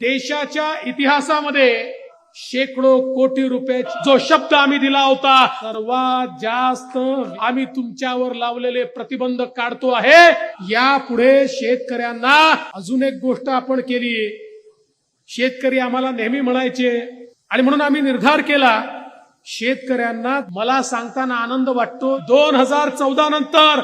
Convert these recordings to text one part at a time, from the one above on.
देशाच्या इतिहासामध्ये शेकडो कोटी रुपयाचा जो शब्द आम्ही दिला होता सर्वात जास्त आम्ही तुमच्यावर लावलेले प्रतिबंध काढतो आहे. यापुढे शेतकऱ्यांना अजून एक गोष्ट आपण केली. शेतकरी आम्हाला नेहमी म्हणायचे आणि म्हणून आम्ही निर्धार केला शेतकऱ्यांना मला सांगताना आनंद वाटतो. दोन हजार चौदा नंतर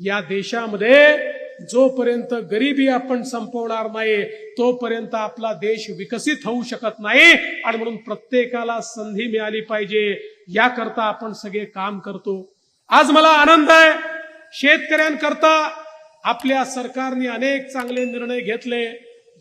या देशामध्ये जोपर्यंत गरिबी आपण संपवणार नाही तोपर्यंत आपला देश विकसित होऊ शकत नाही. आणि म्हणून प्रत्येकाला संधी मिळाली पाहिजे. याकरता आपण सगळे काम करतो. आज मला आनंद आहे. शेतकऱ्यांकरता आपल्या सरकारने अनेक चांगले निर्णय घेतले.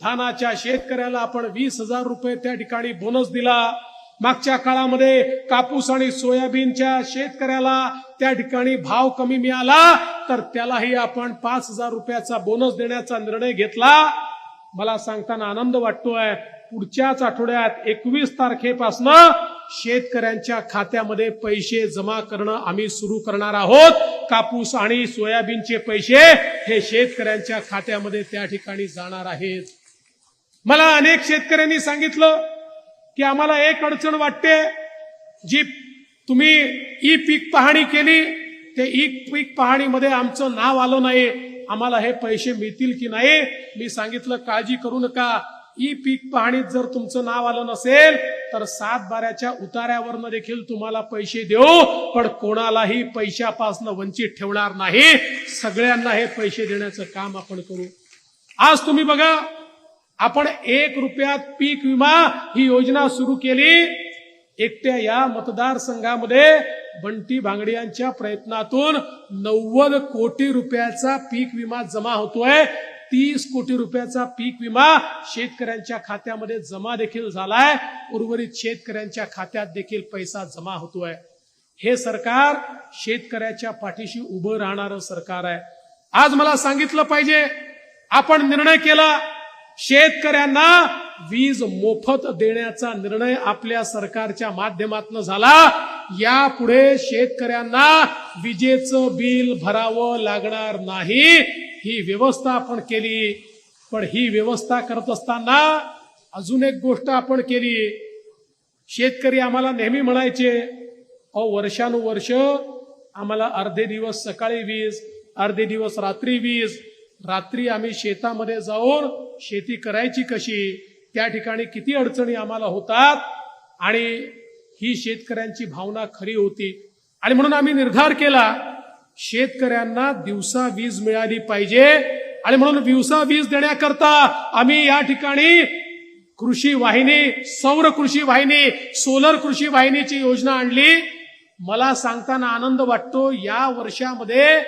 धानाच्या शेतकऱ्याला आपण वीस हजार रुपये त्या ठिकाणी बोनस दिला. मागच्या काळामध्ये कापूस आणि सोयाबीनच्या शेतकऱ्याला त्या ठिकाणी भाव कमी मिळाला. तर त्यालाही आपण पाच हजार रुपयाचा बोनस देण्याचा निर्णय घेतला. मला सांगताना आनंद वाटतोय. पुढच्याच आठवड्यात एकवीस तारखेपासनं शेतकऱ्यांच्या खात्यामध्ये पैसे जमा करणं आम्ही सुरू करणार आहोत. कापूस आणि सोयाबीनचे पैसे हे शेतकऱ्यांच्या खात्यामध्ये त्या ठिकाणी जाणार आहेत. मला अनेक शेतकऱ्यांनी सांगितलं की आम्हाला एक अडचण वाटते. जी तुम्ही ई पीक पाहणी केली ते ई पीक पाहणीमध्ये आमचं नाव आलं नाही. आम्हाला हे पैसे मिळतील की नाही? मी सांगितलं काळजी करू नका. ई पीक पाहणीत जर तुमचं नाव आलं नसेल तर सात बाऱ्याच्या उतार्यावरनं देखील तुम्हाला पैसे देऊ. पण कोणालाही पैशापासनं वंचित ठेवणार नाही. सगळ्यांना हे पैसे देण्याचं काम आपण करू. आज तुम्ही बघा आपण एक रुपयात पीक विमा ही योजना सुरू केली. एकट्या या मतदारसंघामध्ये बंटी भांगडियांच्या प्रयत्नातून नव्वद कोटी रुपयाचा पीक विमा जमा होतोय. तीस कोटी रुपयाचा पीक विमा शेतकऱ्यांच्या खात्यामध्ये जमा देखील झालाय. उर्वरित शेतकऱ्यांच्या खात्यात देखील पैसा जमा होतोय. हे सरकार शेतकऱ्याच्या पाठीशी उभं राहणारं सरकार आहे. आज मला सांगितलं पाहिजे आपण निर्णय केला शेतकऱ्यांना वीज मोफत देण्याचा निर्णय आपल्या सरकारच्या माध्यमातून झाला. यापुढे शेतकऱ्यांना विजेचं बिल भरावं लागणार नाही. ही व्यवस्था आपण केली. पण ही व्यवस्था करत असताना अजून एक गोष्ट आपण केली. शेतकरी आम्हाला नेहमी म्हणायचे अहो वर्षानुवर्ष आम्हाला अर्धे दिवस सकाळी वीज अर्धे दिवस रात्री वीज रात्री आम्ही शेतामध्ये जाऊन शेती करायची कशी? त्या ठिकाणी किती अडचणी आम्हाला होतात? आणि ही शेतकऱ्यांची भावना खरी होती. आणि म्हणून आम्ही निर्धार केला शेतकऱ्यांना दिवसा वीज मिळाली पाहिजे. आणि म्हणून दिवसा वीज देण्याकरता आम्ही या ठिकाणी कृषी वाहिनी सौर कृषी वाहिनी सोलर कृषी वाहिनीची योजना आणली. मला सांगताना आनंद वाटतो या वर्षामध्ये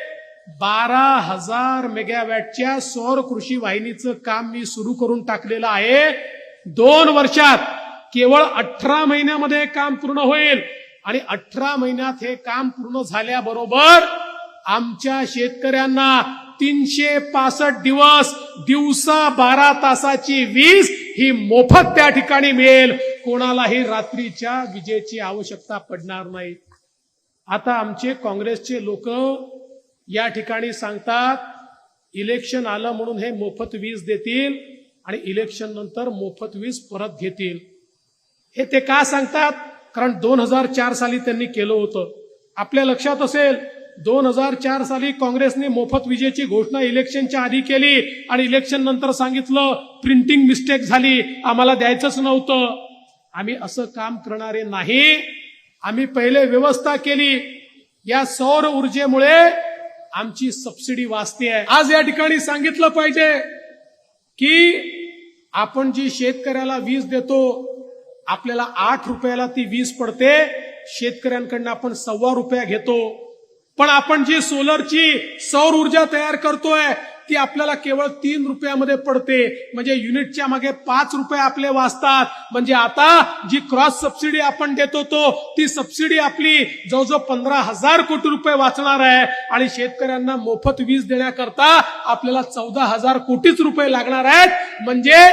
बारा हजार मेगावॅटच्या सौर कृषी वाहिनीचं काम मी सुरू करून टाकलेलं आहे. दोन वर्षात केवळ अठरा महिन्यामध्ये काम पूर्ण होईल. आणि अठरा महिन्यात हे काम पूर्ण झाल्याबरोबर आमच्या शेतकऱ्यांना तीनशे पासष्ट दिवस दिवसा बारा तासाची वीज ही मोफत त्या ठिकाणी मिळेल. कोणालाही रात्रीच्या विजेची आवश्यकता पडणार नाही. आता आमचे काँग्रेसचे लोक या ठिकाणी सांगतात इलेक्शन आलं म्हणून हे मोफत वीज देतील आणि इलेक्शन नंतर मोफत वीज परत घेतील. हे ते का सांगतात? कारण दोन हजार चार साली त्यांनी केलं होतं. आपल्या लक्षात असेल दोन हजार चार साली काँग्रेसने मोफत विजेची घोषणा इलेक्शनच्या आधी केली आणि इलेक्शन नंतर सांगितलं प्रिंटिंग मिस्टेक झाली आम्हाला द्यायचंच नव्हतं. आम्ही असं काम करणारे नाही. आम्ही पहिले व्यवस्था केली. या सौर ऊर्जेमुळे आमची सबसिडी वाचते आहे. आज या ठिकाणी सांगितलं पाहिजे की आपण जी शेतकऱ्याला वीज देतो आपल्याला आठ रुपयाला ती वीज पडते. शेतकऱ्यांकडनं आपण सव्वा रुपया घेतो. पण आपण जी सोलरची सौर ऊर्जा तयार करतोय ती आपल्याला केवळ तीन रुपयामध्ये पडते. म्हणजे युनिटच्या मागे पाच रुपये आपले वाचतात. म्हणजे आता जी क्रॉस सबसिडी आपण देतो तो ती सबसिडी आपली जवळजवळ पंधरा हजार कोटी रुपये वाचणार आहे. आणि शेतकऱ्यांना मोफत वीज देण्याकरता आपल्याला चौदा हजार कोटीच रुपये लागणार आहेत. म्हणजे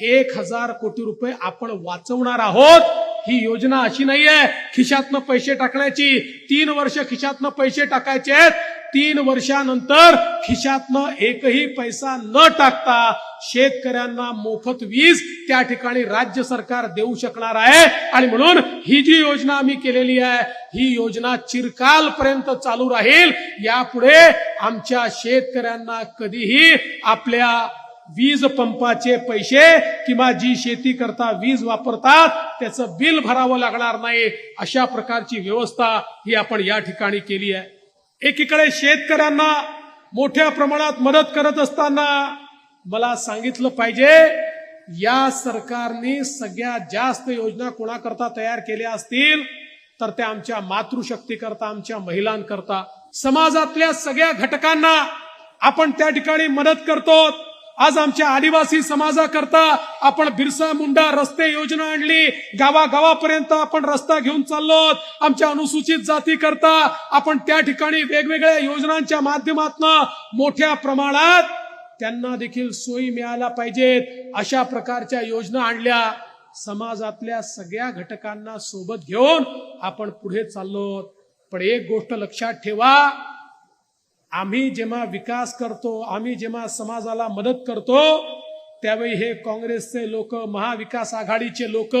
एक हजार कोटी रुपये आपण वाचवणार आहोत. ही योजना अशी नाहीये. खिशातनं पैसे टाकण्याची. तीन वर्ष खिशातनं पैसे टाकायचे आहेत. तीन वर्षानंतर खिशातनं एकही पैसा न टाकता शेतकऱ्यांना मोफत वीज त्या ठिकाणी राज्य सरकार देऊ शकणार आहे. आणि म्हणून ही जी योजना आम्ही केलेली आहे ही योजना चिरकालपर्यंत चालू राहील. यापुढे आमच्या शेतकऱ्यांना कधीही आपल्या वीज पंपाचे पैसे किंवा जी शेती करता वीज वापरतात त्याचं बिल भरावं लागणार नाही. अशा प्रकारची व्यवस्था ही आपण या ठिकाणी केली आहे. एकीकडे शेतकऱ्यांना मोठ्या प्रमाणात मदत करत असताना मला सांगितलं पाहिजे या सरकारने सगळ्यात जास्त योजना कोणाकरता तयार केल्या असतील तर त्या आमच्या मातृशक्तीकरता आमच्या महिलांकरता. समाजातल्या सगळ्या घटकांना आपण त्या ठिकाणी मदत करतो. आज आमच्या आदिवासी समाजाकरता आपण बिरसा मुंडा रस्ते योजना आणली. गावागावापर्यंत आपण रस्ता घेऊन चाललो आमच्या अनुसूचित जाती करता आपण त्या ठिकाणी वेगवेगळ्या योजनांच्या माध्यमातून मोठ्या प्रमाणात त्यांना देखील सोयी मिळायला पाहिजेत. अशा प्रकारच्या योजना आणल्या. समाजातल्या सगळ्या घटकांना सोबत घेऊन आपण पुढे चाललो पण एक गोष्ट लक्षात ठेवा. आम्ही जेव्हा विकास करतो आम्ही जेव्हा समाजाला मदत करतो त्यावेळी हे काँग्रेसचे लोक महाविकास आघाडीचे लोक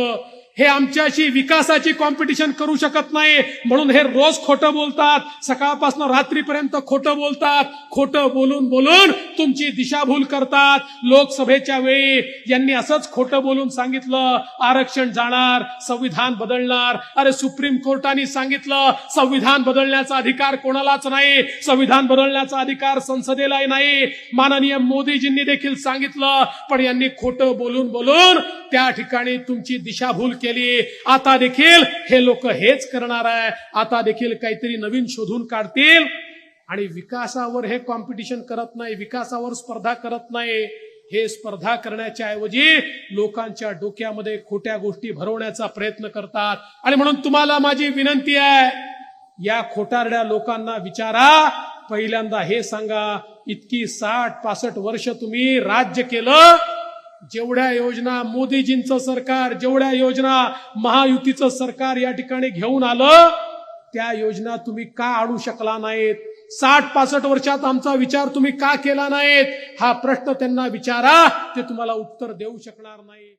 हे आमच्याशी विकासाची कॉम्पिटिशन करू शकत नाही. म्हणून हे रोज खोटं बोलतात. सकाळपासून रात्रीपर्यंत खोटं बोलतात. खोटं बोलून बोलून तुमची दिशाभूल करतात. लोकसभेच्या वेळी यांनी असंच खोटं बोलून सांगितलं. आरक्षण जाणार संविधान बदलणार. अरे सुप्रीम कोर्टाने सांगितलं संविधान बदलण्याचा अधिकार कोणालाच नाही. संविधान बदलण्याचा अधिकार संसदेलाही नाही. माननीय मोदीजींनी देखील सांगितलं. पण यांनी खोटं बोलून बोलून त्या ठिकाणी तुमची दिशाभूल केली. आता देखील हे लोक हेच करणार आहे. आता देखील काहीतरी नवीन शोधून काढतील. आणि विकासावर हे कॉम्पिटिशन करत नाही विकासावर स्पर्धा करत नाही. हे स्पर्धा करण्याच्या ऐवजी लोकांच्या डोक्यामध्ये खोट्या गोष्टी भरवण्याचा प्रयत्न करतात. आणि म्हणून तुम्हाला माझी विनंती आहे या खोटारड्या लोकांना विचारा. पहिल्यांदा हे सांगा इतकी साठ पासष्ट वर्ष तुम्ही राज्य केलं जेवढ्या योजना मोदीजींचं सरकार जेवढ्या योजना महायुतीचं सरकार या ठिकाणी घेऊन आलं त्या योजना तुम्ही का आणू शकला नाहीत? साठ पासष्ट वर्षात आमचा विचार तुम्ही का केला नाहीत? हा प्रश्न त्यांना विचारा ते तुम्हाला उत्तर देऊ शकणार नाही